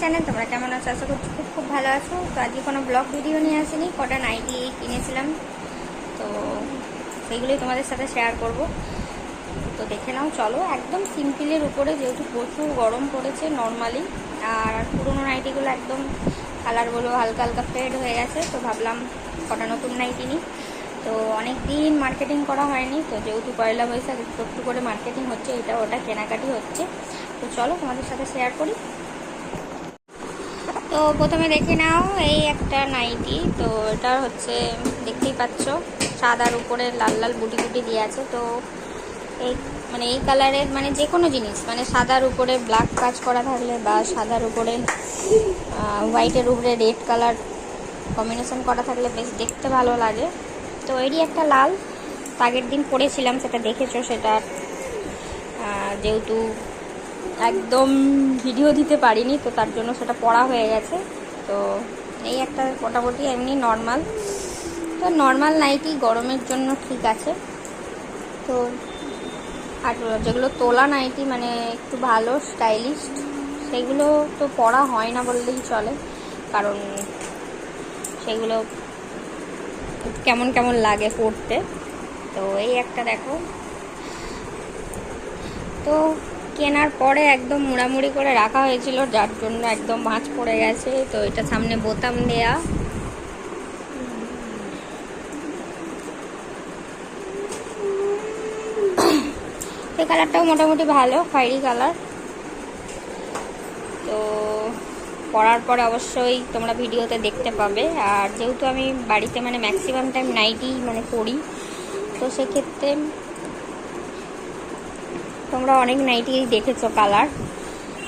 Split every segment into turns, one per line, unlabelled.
Channel তোমরা কেমন আছো? আশা করছি খুব খুব ভালো আছো। তো আজকে কোনো ব্লগ ভিডিও নিয়ে আসিনি, কটা নাইটি কিনেছিলাম। তো সেইগুলোই তোমাদের সাথে শেয়ার করব। তো দেখে নাও, চলো, একদম সিম্পলের উপরে যেহেতু প্রচুর গরম পড়েছে নর্মালি আর পুরোনো নাইটিগুলো একদম কালারগুলো হালকা হালকা ফেড হয়ে গেছে, তো ভাবলাম কটা নতুন নাইটি নিই তো অনেক দিন মার্কেটিং করা হয়নি, তো যেহেতু পয়লা বৈশাখ একটু করে মার্কেটিং হচ্ছে, এটা ওটা কেনাকাটি হচ্ছে। তো চলো তোমাদের সাথে শেয়ার করি। তো প্রথমে দেখে নাও, এই একটা নাইটি। তো এটা হচ্ছে, দেখতেই পাচ্ছ, সাদার উপরে লাল লাল বুটি বুটি দিয়ে আছে। তো এই মানে এই কালারের মানে যে কোনো জিনিস মানে সাদার উপরে ব্ল্যাক কাজ করা থাকলে বা সাদার উপরে হোয়াইটের উপরে রেড কালার কম্বিনেশন করা থাকলে বেশ দেখতে ভালো লাগে। তো এরই একটা লাল। আগের দিন পরেছিলাম, সেটা দেখেছ সেটা যেহেতু একদম ভিডিও দিতে পারিনি, তো তার জন্য সেটা পড়া হয়ে গেছে। তো এই একটা মোটামুটি এমনি নর্মাল তো নর্মাল নাইটি গরমের জন্য ঠিক আছে। তো আর যেগুলো তোলা নাইটি মানে একটু ভালো স্টাইলিশ সেগুলো তো পরা হয় না বললেই চলে। কারণ সেগুলো কেমন কেমন লাগে পড়তে। তো এই একটা দেখো। তো কেনার পরে একদম মুড়ামুড়ি করে রাখা হয়েছিল, যার জন্য একদম ভাঁজ পড়ে গেছে। তো এটা সামনে বোতাম দেয়া। এই কালারটাও মোটামুটি ভালো, খয়েরি কালার। তো পরার পরে অবশ্যই তোমরা ভিডিওতে দেখতে পাবে। আর যেহেতু আমি বাড়িতে মানে ম্যাক্সিমাম টাইম নাইটি মানে পরি তো সেক্ষেত্রে তোমরা অনেক নাইটি দেখেছ কালার।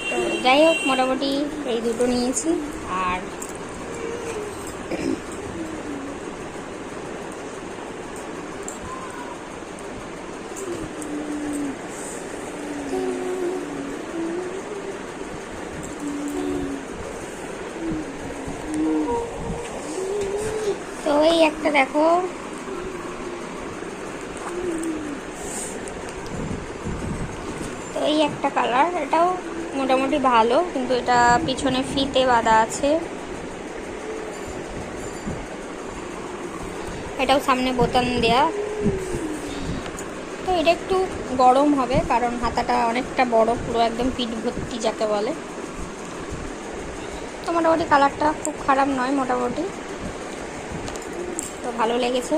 তো যাই হোক, মোটামুটি এই দুটো নিয়েছি, আর তো এই একটা দেখো। এই একটা কালার এটাও মোটামুটি ভালো, কিন্তু এটা পিছনে ফিতে বাঁধা আছে। এটাও সামনে বোতাম দেয়া। তো এটা একটু গরম হবে, কারণ হাতাটা অনেকটা বড়, পুরো একদম পিঠ ভর্তি যাকে বলে। তো মোটামুটি কালারটা খুব খারাপ নয় মোটামুটি। তো ভালো লেগেছে।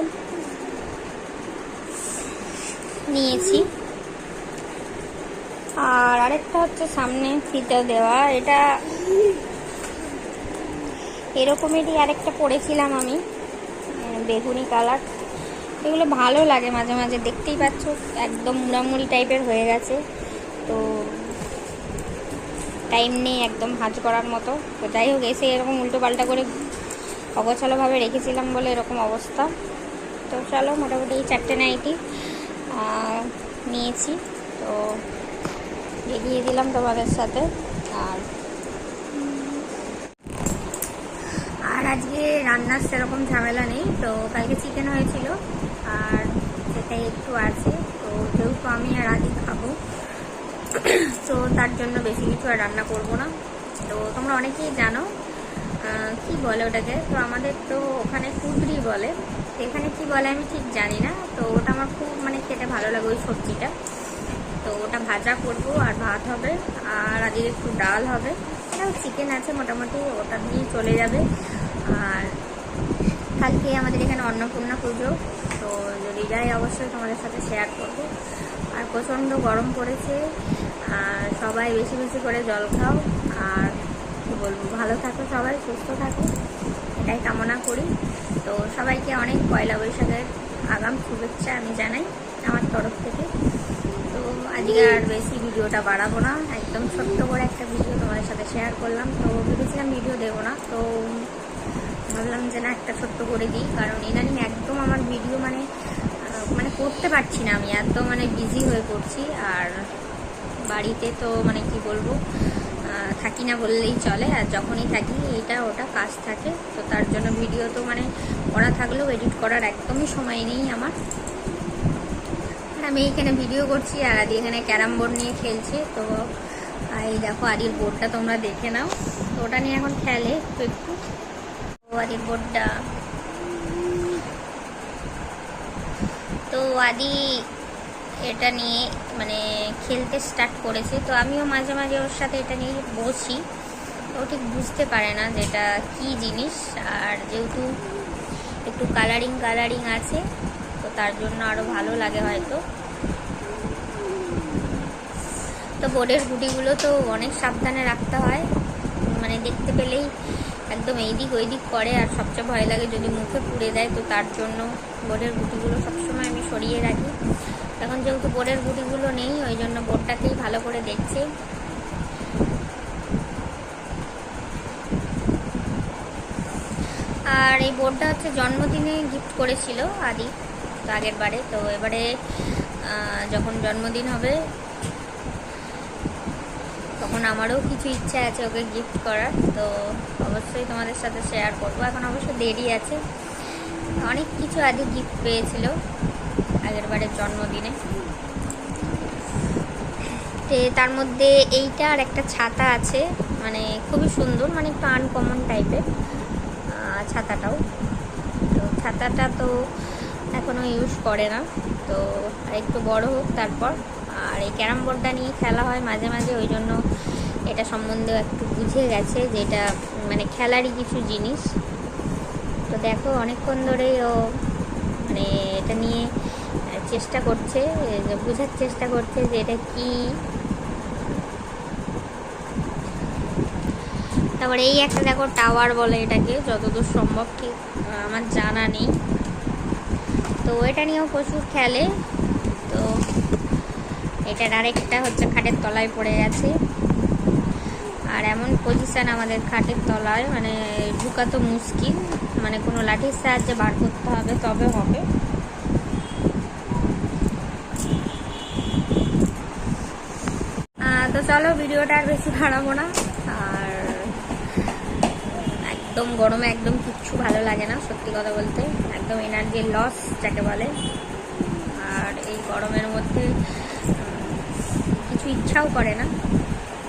নিয়েছি। আর আরেকটা হচ্ছে সামনে ফিতে দেওয়া। এটা এরকমেরই আরেকটা পরেছিলাম আমি বেগুনি কালার। এগুলো ভালো লাগে মাঝে মাঝে, দেখতেই পাচ্ছ, একদম মুড়ামুড়ি টাইপের হয়ে গেছে। তো টাইম নেই একদম ভাজ করার মতো। তো যাই হোক, এসে এরকম উল্টো পাল্টা করে অগোছালোভাবে রেখেছিলাম বলে এরকম অবস্থা। তো চলো, মোটামুটি চারটে নাইটি নিয়েছি। তো এগিয়ে দিলাম তোমাদের সাথে। আর আর আজকে রান্নার সেরকম ঝামেলা নেই, তো কালকে চিকেন হয়েছিল, আর সেটাই একটু আছে। তো যেহেতু আমি আর আদি খাব, তো তার জন্য বেশি কিছু আর রান্না করব না। তো তোমরা অনেকেই জানো কি বলে ওটাকে? তো আমাদের তো ওখানে কুদরি বলে। এখানে কি বলে আমি ঠিক জানি না, তো ওটা আমার খুব মানে খেতে ভালো লাগে ওই সবজিটা। তো ওটা ভাজা করব আর ভাত হবে, আর আজকে একটু ডাল হবে। চিকেন আছে মোটামুটি, ওটা দিয়ে চলে যাবে। আর কালকে আমাদের এখানে অন্নপূর্ণা পুজো, তো যদি যাই অবশ্যই তোমাদের সাথে শেয়ার করব। আর প্রচণ্ড গরম পড়েছে, আর সবাই বেশি বেশি করে জল খাও। আর কী বলব, ভালো থাকো সবাই, সুস্থ থাকো। এটাই কামনা করি। তো সবাইকে অনেক পয়লা বৈশাখের আগাম শুভেচ্ছা আমি জানাই আমার তরফ থেকে। আজকে আর বেশি ভিডিওটা বাড়াবো না। একদম ছোট্ট করে একটা ভিডিও তোমাদের সাথে শেয়ার করলাম। তো ভেবেছিলাম ভিডিও দেবো না, তো ভাবলাম যে না একটা ছোট্ট করে দিই, কারণ ইদানিং একদম আমার ভিডিও মানে মানে করতে পারছি না আমি, এত মানে বিজি হয়ে পড়ছি। আর বাড়িতে তো মানে কি বলব থাকি না বললেই চলে, আর যখনই থাকি এটা ওটা কাজ থাকে। তো তার জন্য ভিডিও তো মানে করা থাকলেও এডিট করার একদমই সময় নেই আমার। আমি এখানে ভিডিও করছি আর আদি এখানে ক্যারাম বোর্ড নিয়ে খেলছে। তো এই দেখো আদির বোর্ডটা তোমরা দেখে নাও। তো ওটা নিয়ে এখন খেলে একটু একটু। ও আদির বোর্ডটা। তো আদি এটা নিয়ে মানে খেলতে স্টার্ট করেছে। তো আমিও মাঝে মাঝে ওর সাথে এটা নিয়ে বসি। ও ঠিক বুঝতে পারে না যে এটা কী জিনিস। আর যেহেতু একটু কালারিং কালারিং আছে তো তার জন্য আরও ভালো লাগে হয়তো। তো বোর্ডের গুটিগুলো তো অনেক সাবধানে রাখতে হয়। মানে দেখতে পেলেই একদম এইদিক ওইদিক করে আর সবচেয়ে ভয় লাগে যদি মুখে পুড়ে দেয় তো তার জন্য বোর্ডের গুটিগুলো সবসময় আমি সরিয়ে রাখি। এখন যেহেতু বোর্ডের গুটিগুলো নেই, ওই জন্য বোর্ডটাকেই ভালো করে দেখছে। আর এই বোর্ডটা হচ্ছে জন্মদিনে গিফট করেছিল আদি। তো আগের বারে। তো এবারে যখন জন্মদিন হবে, তখন আমারও কিছু ইচ্ছা আছে ওকে গিফট করার। তো অবশ্যই তোমাদের সাথে শেয়ার করব। এখন অবশ্য দেরি আছে। অনেক কিছু আগে গিফট পেয়েছিল আগের বারের জন্মদিনে। তার মধ্যে এইটা আর একটা ছাতা আছে। মানে খুবই সুন্দর মানে একটু আনকমন টাইপের ছাতাটাও। তো ছাতাটা তো এখনও ইউজ করে না। তো আর একটু বড় হোক তারপর। আর এই ক্যারাম বোর্ডটা নিয়ে খেলা হয় মাঝে মাঝে, ওই জন্য এটা সম্বন্ধেও একটু বুঝে গেছে যে এটা মানে খেলারই কিছু জিনিস। তো দেখো অনেকক্ষণ ধরেই ও মানে এটা নিয়ে চেষ্টা করছে বোঝার চেষ্টা করছে যে এটা কি। তারপরে এই একটা দেখো টাওয়ার বলে এটাকে, যতদূর সম্ভব ঠিক আমার জানা নেই। তো এটা নিয়েও প্রচুর খেলে। তো এটার আরেকটা হচ্ছে খাটের তলায় পড়ে গেছে। আর এমন পজিশান আমাদের খাটের তলায় মানে ঢুকা তো মুশকিল। মানে কোনো লাঠির সাহায্যে বার করতে হবে, তবে হবে। তো চলো, ভিডিওটা আর বেশি বাড়াবো না। একদম গরমে একদম কিচ্ছু ভালো লাগে না, সত্যি কথা বলতে। একদম এনার্জি লস যাকে বলে। আর এই গরমের মধ্যে কিছু ইচ্ছাও করে না।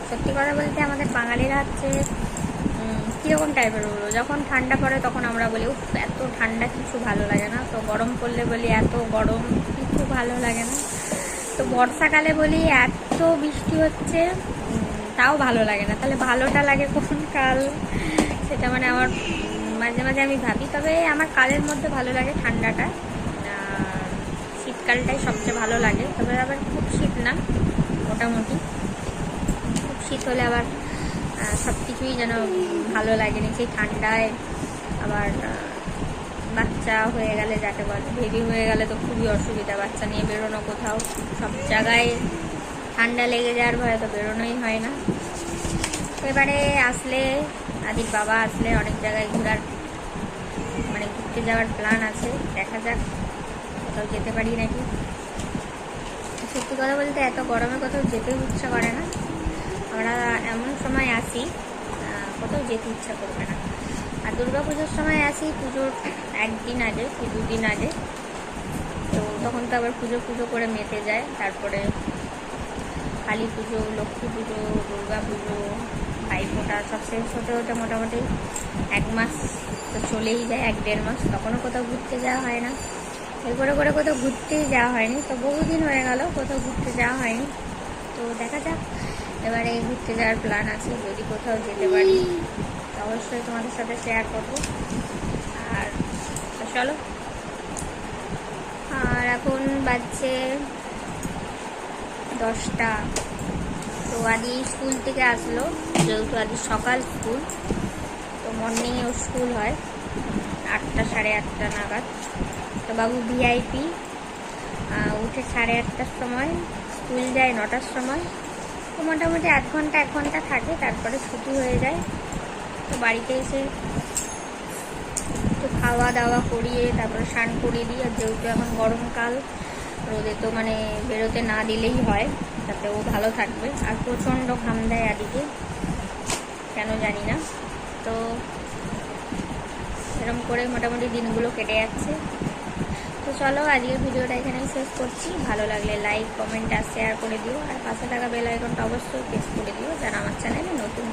সত্যি কথা বলতে আমাদের বাঙালিরা হচ্ছে কীরকম টাইপের বলব যখন ঠান্ডা পড়ে তখন আমরা বলি, উফ, এত ঠান্ডা কিছু ভালো লাগে না। তো গরম পড়লে বলি, এত গরম কিছু ভালো লাগে না। তো বর্ষাকালে বলি, এত বৃষ্টি হচ্ছে তাও ভালো লাগে না। তাহলে ভালোটা লাগে কোন কাল? সেটা মানে আমার মাঝে মাঝে আমি ভাবি, তবে আমার কালের মধ্যে ভালো লাগে ঠান্ডাটা। শীতকালটাই সবচেয়ে ভালো লাগে, তবে আবার খুব শীত না, মোটামুটি। খুব শীত হলে আবার সব কিছুই যেন ভালো লাগে না, সেই ঠান্ডায় আবার বাচ্চা হয়ে গেলে যাকে বলে বেবি হয়ে গেলে তো খুবই অসুবিধা, বাচ্চা নিয়ে বেরোনো কোথাও, সব জায়গায় ঠান্ডা লেগে যাওয়ার ভয়ে তো বেরোনোই হয় না। এবারে আসলে আদির বাবা আসলে অনেক জায়গায় ঘোরার মানে ঘুরতে যাওয়ার প্ল্যান আছে। দেখা যাক কোথাও যেতে পারি নাকি। সত্যি কথা বলতে এত গরমে কোথাও যেতে ইচ্ছা করে না। আমরা এমন সময় আসি কোথাও যেতে ইচ্ছা করবে না। আর দুর্গা পুজোর সময় আসি পুজোর একদিন আগে কি দুদিন আগে। তো তখন তো আবার পুজো পুজো করে মেতে যায়। তারপরে কালী পুজো, লক্ষ্মী পুজো, দুর্গা পুজো ভাইফোঁটা সব শেষ হতে হতে মোটামুটি এক মাস তো চলেই যায়, এক দেড় মাস। তখনও কোথাও ঘুরতে যাওয়া হয় না। এই করে করে কোথাও ঘুরতেই যাওয়া হয়নি। তো বহুদিন হয়ে গেল কোথাও ঘুরতে যাওয়া হয়নি। তো দেখা যাক, এবারে ঘুরতে যাওয়ার প্ল্যান আছে। যদি কোথাও যেতে পারি অবশ্যই তোমাদের সাথে শেয়ার করব। আর চলো। আর এখন বাজছে দশটা। তো আদি স্কুল থেকে আসলো, যেহেতু আদি সকাল স্কুল, তো মর্নিংয়ে ওর স্কুল হয়, আটটা, সাড়ে আটটা নাগাদ। তো বাবু ভিআইপি উঠে সাড়ে আটটার সময়, স্কুল যায় নটার সময়। তো মোটামুটি আধ ঘণ্টা, এক ঘণ্টা থাকে, তারপরে ছুটি হয়ে যায়। তো বাড়িতে এসে একটু খাওয়া দাওয়া করিয়ে, তারপরে স্নান করিয়ে দিই। আর যেহেতু এখন গরমকাল, রোদে তো মানে বেরোতে না দিলেই হয়। যাতে ও ভালো থাকবে। আর প্রচণ্ড ঘাম দেয় আদিকে, কেন জানি না। তো এরম করে মোটামুটি দিনগুলো কেটে যাচ্ছে। তো চলো, আজকের ভিডিওটা এখানেই শেষ করছি। ভালো লাগলে লাইক কমেন্ট আর শেয়ার করে দিও। আর পাশে থাকা বেল আইকনটা অবশ্যই প্রেস করে দিও, যারা আমার চ্যানেলে নতুন।